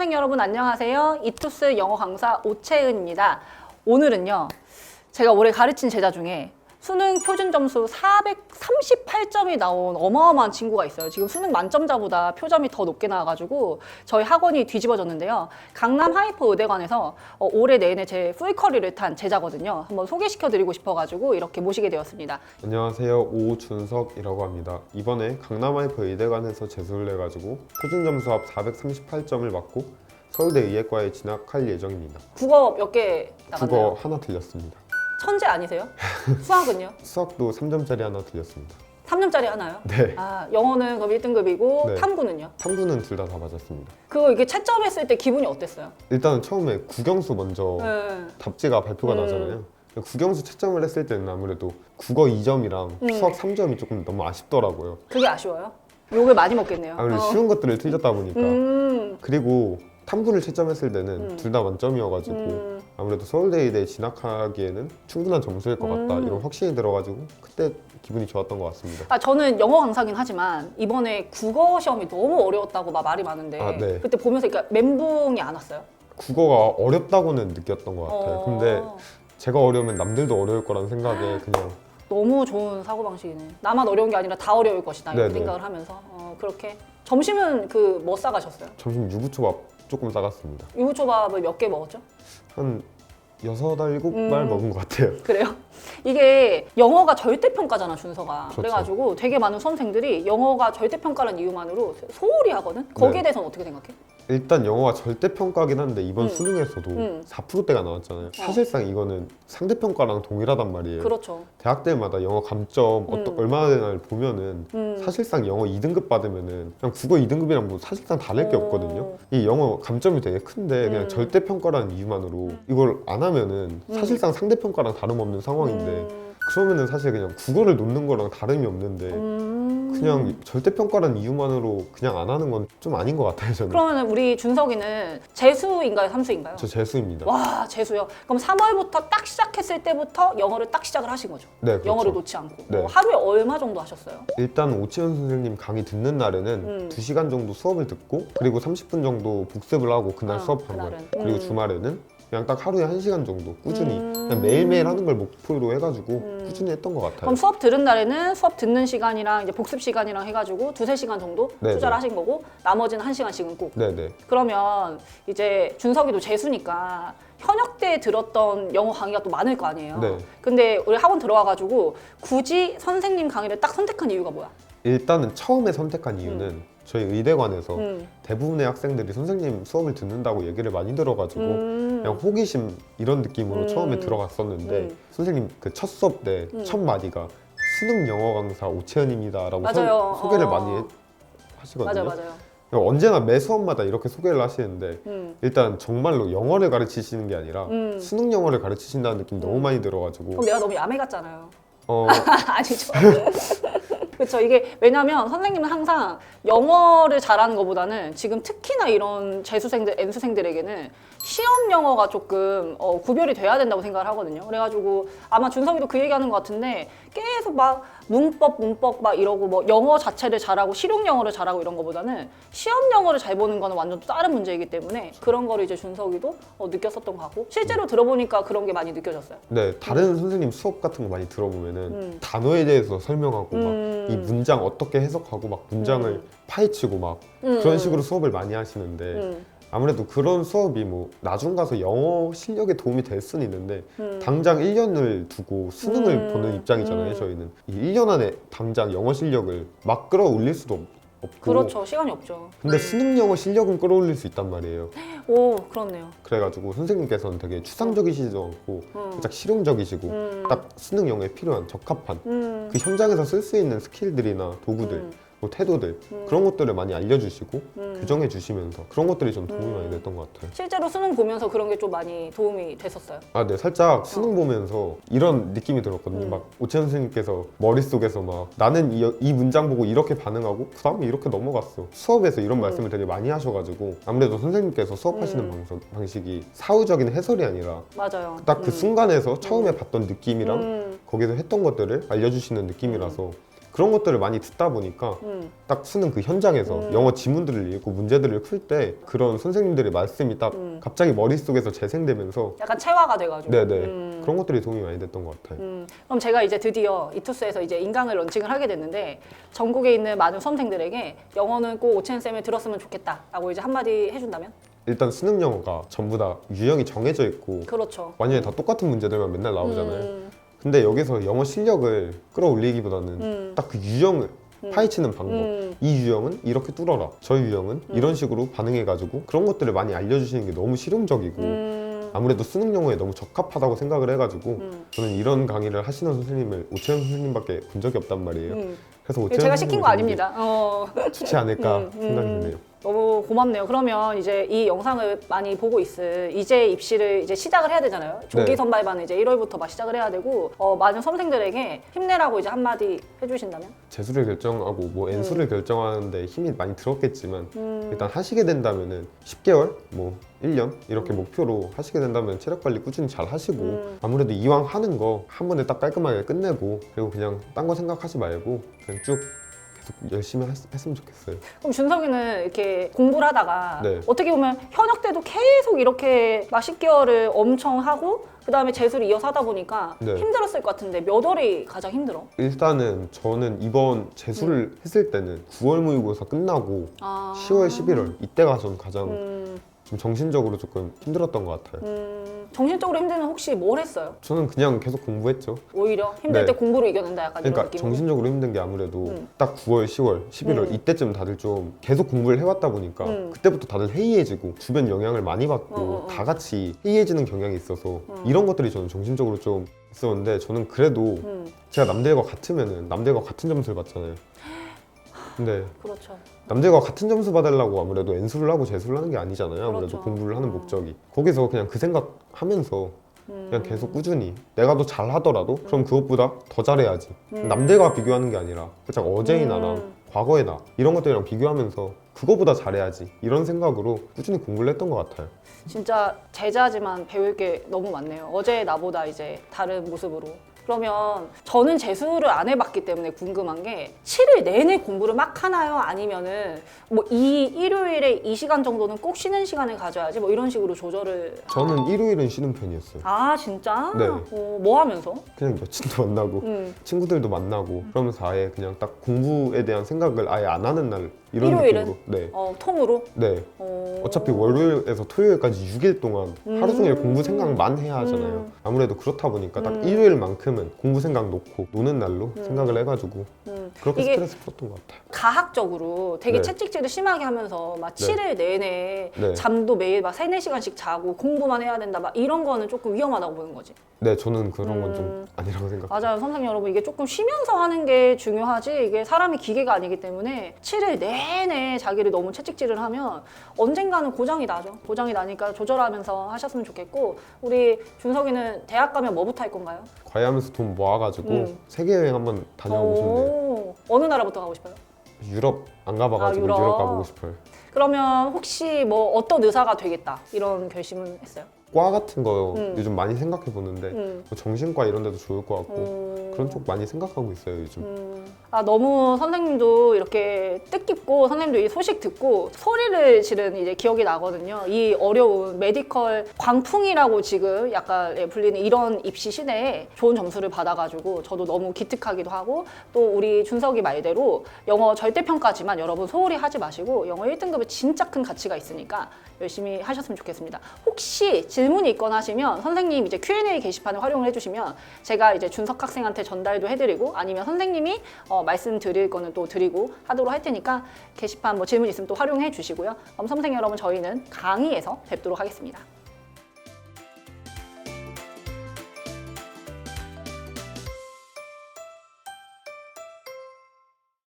수험생 여러분 안녕하세요. 이투스 영어 강사 오채은입니다. 오늘은요. 제가 올해 가르친 제자 중에 수능 표준 점수 438점이 나온 어마어마한 친구가 있어요. 지금 수능 만점자보다 표점이 더 높게 나와가지고 저희 학원이 뒤집어졌는데요. 강남 하이퍼 의대관에서 어, 올해 내내 제 풀커리를 탄 제자거든요. 한번 소개시켜드리고 싶어가지고 이렇게 모시게 되었습니다. 안녕하세요 오준석이라고 합니다 이번에 강남 하이퍼 의대관에서 재수를 해가지고 표준 점수 합 438점을 받고 서울대 의예과에 진학할 예정입니다 국어 몇개 국어 나갔나요? 하나 틀렸습니다 천재 아니세요? 수학은요? 수학도 3점짜리 하나 틀렸습니다 3점짜리 하나요? 네 아, 영어는 그럼 1등급이고 네. 탐구는요? 탐구는 둘 다 다 맞았습니다 그거 이게 채점했을 때 기분이 어땠어요? 일단은 처음에 국영수 먼저 네. 답지가 발표가 음. 나잖아요 국영수 채점을 했을 때는 아무래도 국어 2점이랑 음. 수학 3점이 조금 너무 아쉽더라고요 그게 아쉬워요? 욕을 많이 먹겠네요. 아무래도 어. 쉬운 것들을 틀렸다 보니까 음. 그리고 탐구를 채점했을 때는 음. 둘 다 만점이어가지고 음. 아무래도 서울대 의대에 진학하기에는 충분한 점수일 것 같다 음. 이런 확신이 들어가지고 그때 기분이 좋았던 것 같습니다. 아, 저는 영어 강사긴 하지만 이번에 국어 시험이 너무 어려웠다고 막 말이 많은데 아, 네. 그때 보면서 그러니까 멘붕이 안 왔어요. 국어가 어렵다고는 느꼈던 것 같아요. 어. 근데 제가 어려우면 남들도 어려울 거라는 생각에 그냥 너무 좋은 사고 방식이네. 나만 어려운 게 아니라 다 어려울 것이다 이런 네네. 생각을 하면서 어, 그렇게 점심은 그 뭐 싸가셨어요? 점심 유부초밥 조금 싸갔습니다. 유부초밥을 몇 개 먹었죠? 한 여섯 알 일곱 음. 발 먹은 것 같아요. 그래요? 이게 영어가 절대평가잖아 준서가 그렇죠. 그래가지고 되게 많은 수험생들이 영어가 절대평가라는 이유만으로 소홀히 하거든? 거기에 네. 대해서는 어떻게 생각해? 일단 영어가 절대평가긴 한데 이번 음. 수능에서도 음. 4%대가 나왔잖아요. 사실상 이거는 상대평가랑 동일하단 말이에요. 그렇죠 대학들마다 영어 감점 어떠, 음. 얼마나 되나를 보면은 음. 사실상 영어 2등급 받으면은 그냥 국어 2등급이랑 뭐 사실상 다를 게 어. 없거든요. 이 영어 감점이 되게 큰데 음. 그냥 절대 평가라는 이유만으로 이걸 안 하면은 음. 사실상 상대 평가랑 다름없는 상황인데 음. 그러면은 사실 그냥 국어를 놓는 거랑 다름이 없는데 음. 그냥 절대 평가라는 이유만으로 그냥 안 하는 건 좀 아닌 것 같아요 저는. 그러면 우리 준석이는 재수인가요? 삼수인가요? 저 재수입니다. 와 재수요. 그럼 3월부터 딱 시작했을 때부터 영어를 딱 시작을 하신 거죠? 네, 그렇죠. 영어를 놓지 않고 네. 어, 하루에 얼마 정도 하셨어요? 일단 오치현 선생님 강의 듣는 날에는 음. 2시간 정도 수업을 듣고 그리고 30분 정도 복습을 하고 그날 아, 수업한 거예요. 그날은. 그리고 음. 주말에는 그냥 딱 하루에 1시간 정도 꾸준히 음. 그냥 매일매일 하는 걸 목표로 해가지고 음. 꾸준히 했던 것 같아요. 그럼 수업 들은 날에는 수업 듣는 시간이랑 이제 복습 시간이랑 해가지고 두세 시간 정도 네, 투자를 네. 하신 거고 나머지는 한 시간씩은 꼭. 네네. 그러면 이제 준석이도 재수니까 현역 때 들었던 영어 강의가 또 많을 거 아니에요. 네. 근데 우리 학원 들어와가지고 굳이 선생님 강의를 딱 선택한 이유가 뭐야? 일단은 처음에 선택한 이유는 저희 의대관에서 음. 대부분의 학생들이 선생님 수업을 듣는다고 얘기를 많이 들어가지고 음. 그냥 호기심 이런 느낌으로 음. 처음에 들어갔었는데 음. 선생님 그 첫 수업 때 음. 첫 마디가 수능 영어 강사 오채연입니다라고 맞아요. 소, 개를 어. 많이 해- 하시거든요. 맞아 맞아요. 언제나 매 수업마다 이렇게 소개를 하시는데 음. 일단 정말로 영어를 가르치시는 게 아니라 음. 수능 영어를 가르치신다는 느낌 이 너무 음. 많이 들어가지고 그럼 내가 너무 야매 같잖아요. 어, 아니죠. 그렇죠. 이게 왜냐면 선생님은 항상 영어를 잘하는 것보다는 지금 특히나 이런 재수생들, N수생들에게는 시험 영어가 조금 어, 구별이 돼야 된다고 생각을 하거든요. 그래가지고 아마 준석이도 그 얘기하는 것 같은데 계속 막 문법, 문법 막 이러고 뭐 영어 자체를 잘하고 실용 영어를 잘하고 이런 것보다는 시험 영어를 잘 보는 거는 완전 또 다른 문제이기 때문에 그런 거를 이제 준석이도 어, 느꼈었던 것 같고 실제로 들어보니까 그런 게 많이 느껴졌어요. 네 다른 선생님 수업 같은 거 많이 들어보면은 음. 단어에 대해서 설명하고 음. 막 이 문장 어떻게 해석하고 막 문장을 음. 파헤치고 막 음, 그런 음. 식으로 수업을 많이 하시는데 음, 아무래도 그런 수업이 뭐 나중 가서 영어 실력에 도움이 될 수는 있는데 음. 당장 1년을 두고 수능을 음. 보는 입장이잖아요 음. 저희는 이 1년 안에 당장 영어 실력을 막 끌어올릴 수도 없- 없고 그렇죠. 시간이 없죠. 근데 수능 영어 실력은 끌어올릴 수 있단 말이에요 오, 그렇네요. 그래가지고 선생님께서는 되게 추상적이시지도 않고 음. 살짝 실용적이시고 음. 딱 수능 영어에 필요한 적합한 음. 그 현장에서 쓸 수 있는 스킬들이나 도구들 음. 뭐 태도들 음. 그런 것들을 많이 알려주시고 음. 규정해 주시면서 그런 것들이 좀 도움이 음. 많이 됐던 것 같아요 실제로 수능 보면서 그런 게 좀 많이 도움이 됐었어요. 아, 네, 살짝 수능 보면서 이런 느낌이 들었거든요. 어. 음. 막 오채연 선생님께서 머릿속에서 막 나는 이, 이 문장 보고 이렇게 반응하고 그 다음에 이렇게 넘어갔어. 수업에서 이런 음. 말씀을 되게 많이 하셔가지고 아무래도 선생님께서 수업하시는 음. 방송, 방식이 사후적인 해설이 아니라 맞아요. 딱그 음. 순간에서 처음에 봤던 느낌이랑 음. 거기서 했던 것들을 알려주시는 느낌이라서 그런 것들을 많이 듣다 보니까 음. 딱 수능 그 현장에서 음. 영어 지문들을 읽고 문제들을 풀 때 그런 선생님들의 말씀이 딱 음. 갑자기 머릿속에서 재생되면서 약간 체화가 돼가지고. 네네 음. 그런 것들이 도움이 많이 됐던 것 같아요. 음, 그럼 제가 이제 드디어 이투스에서 이제 인강을 런칭을 하게 됐는데 전국에 있는 많은 수험생들에게 영어는 꼭 오첸 쌤을 들었으면 좋겠다라고 이제 한마디 해준다면? 일단 수능 영어가 전부 다 유형이 정해져 있고 그렇죠. 완전히 다 똑같은 문제들만 맨날 나오잖아요. 음, 근데 여기서 영어 실력을 끌어올리기보다는 음, 딱 그 유형을 파헤치는 방법. 음, 이 유형은 이렇게 뚫어라. 저 유형은 이런 식으로 반응해가지고 그런 것들을 많이 알려주시는 게 너무 실용적이고 음, 아무래도 수능 영어에 너무 적합하다고 생각을 해가지고 음. 저는 이런 강의를 하시는 선생님을 오채연 선생님밖에 본 적이 없단 말이에요. 음. 그래서 오채연 제가 시킨 거 아닙니다. 어. 좋지 않을까 음, 음. 생각이 드네요. 너무 고맙네요. 그러면 이제 이 영상을 많이 보고 있을 이제 입시를 이제 시작을 해야 되잖아요. 조기 네. 선발반을 이제 1월부터 막 시작을 해야 되고 어, 많은 수험생들에게 힘내라고 이제 한마디 해주신다면? 재수를 결정하고 뭐 N수를 결정하는데 힘이 많이 들었겠지만 음, 일단 하시게 된다면은 10개월, 뭐 1년 이렇게 목표로 하시게 된다면 체력 관리 꾸준히 잘 하시고 음. 아무래도 이왕 하는 거 한 번에 딱 깔끔하게 끝내고 그리고 그냥 딴 거 생각하지 말고 그냥 쭉 계속 열심히 했, 했으면 좋겠어요. 그럼 준석이는 이렇게 공부를 하다가 네. 어떻게 보면 현역 때도 계속 이렇게 막 10개월을 엄청 하고 그 다음에 재수를 이어서 하다 보니까 네. 힘들었을 것 같은데 몇 월이 가장 힘들어? 일단은 저는 이번 재수를 했을 때는 9월 모의고사 끝나고 아. 10월, 11월 이때가 전 가장 음, 좀 정신적으로 조금 힘들었던 것 같아요. 음, 정신적으로 힘드는 혹시 뭘 했어요? 저는 그냥 계속 공부했죠. 오히려 힘들 네. 때 공부로 이겨낸다 약간 그러니까 이런 느낌. 정신적으로 힘든 게 아무래도 음. 딱 9월, 10월, 11월 음. 이때쯤 다들 좀 계속 공부를 해왔다 보니까 음. 그때부터 다들 해이해지고 주변 영향을 많이 받고 어, 어, 어. 다 같이 해이해지는 경향이 있어서 음. 이런 것들이 저는 정신적으로 좀 있었는데 저는 그래도 음, 제가 남들과 같으면은 남들과 같은 점수를 받잖아요. 근데 그렇죠. 남들과 같은 점수 받으려고 아무래도 N수를 하고 재수를 하는 게 아니잖아요. 아무래도 그렇죠. 공부를 하는 음. 목적이. 거기서 그냥 그 생각 하면서 음. 그냥 계속 꾸준히 내가 더 잘하더라도 그럼 그것보다 더 잘해야지. 음. 남들과 비교하는 게 아니라 그냥 어제의 음. 나랑 과거의 나 이런 것들이랑 비교하면서 그거보다 잘해야지 이런 생각으로 꾸준히 공부를 했던 것 같아요. 진짜 제자지만 배울 게 너무 많네요. 어제 나보다 이제 다른 모습으로. 그러면 저는 재수를 안 해봤기 때문에 궁금한 게 7일 내내 공부를 막 하나요? 아니면은 뭐 이 일요일에 이 시간 정도는 꼭 쉬는 시간을 가져야지 뭐 이런 식으로 조절을 저는 일요일은 쉬는 편이었어요. 아 진짜? 네. 어, 뭐 하면서? 그냥 여친도 만나고 음. 친구들도 만나고 그러면서 아예 그냥 딱 공부에 대한 생각을 아예 안 하는 날 이런 일요일은? 느낌으로 네. 어 통으로? 네. 어... 어차피 월요일에서 토요일까지 6일 동안 하루 종일 공부 생각만 해야 하잖아요. 음. 아무래도 그렇다 보니까 딱 음. 일요일만큼은 공부 생각 놓고 노는 날로 생각을 해가지고 음. 그렇게 이게 스트레스 풀었던 것 같아요. 가학적으로 되게 네. 채찍질을 심하게 하면서 막 네. 7일 내내 네. 잠도 매일 막 3, 4시간씩 자고 공부만 해야 된다 막 이런 거는 조금 위험하다고 보는 거지. 네, 저는 그런 건 좀 음. 아니라고 생각해요. 맞아요. 선생님 여러분 이게 조금 쉬면서 하는 게 중요하지 이게 사람이 기계가 아니기 때문에 7일 내내 자기를 너무 채찍질을 하면 언젠가는 고장이 나죠. 고장이 나니까 조절하면서 하셨으면 좋겠고 우리 준석이는 대학 가면 뭐부터 할 건가요? 과외하면서 돈 모아가지고 음. 세계 여행 한번 다녀오고 싶네요. 오, 어느 나라부터 가고 싶어요? 유럽 안 가봐가지고 아, 유럽. 유럽. 가보고 싶어요. 그러면 혹시 뭐 어떤 의사가 되겠다 이런 결심은 했어요? 과 같은 거 음. 요즘 많이 생각해 보는데 음. 뭐 정신과 이런 데도 좋을 것 같고 음. 그런 쪽 많이 생각하고 있어요 요즘. 음. 아 너무 선생님도 이렇게 뜻깊고 선생님도 이 소식 듣고 소리를 지른 이제 기억이 나거든요. 이 어려운 메디컬 광풍이라고 지금 약간 예, 불리는 이런 입시 시대에 좋은 점수를 받아가지고 저도 너무 기특하기도 하고 또 우리 준석이 말대로 영어 절대평가지만 여러분 소홀히 하지 마시고 영어 1등급은 진짜 큰 가치가 있으니까 열심히 하셨으면 좋겠습니다. 혹시 질문이 있거나 하시면 선생님 이제 Q&A 게시판을 활용을 해주시면 제가 이제 준석 학생한테 전달도 해드리고 아니면 선생님이 어, 말씀드릴 거는 또 드리고 하도록 할 테니까 게시판 뭐 질문 있으면 또 활용해 주시고요. 그럼 선생님 여러분 저희는 강의에서 뵙도록 하겠습니다.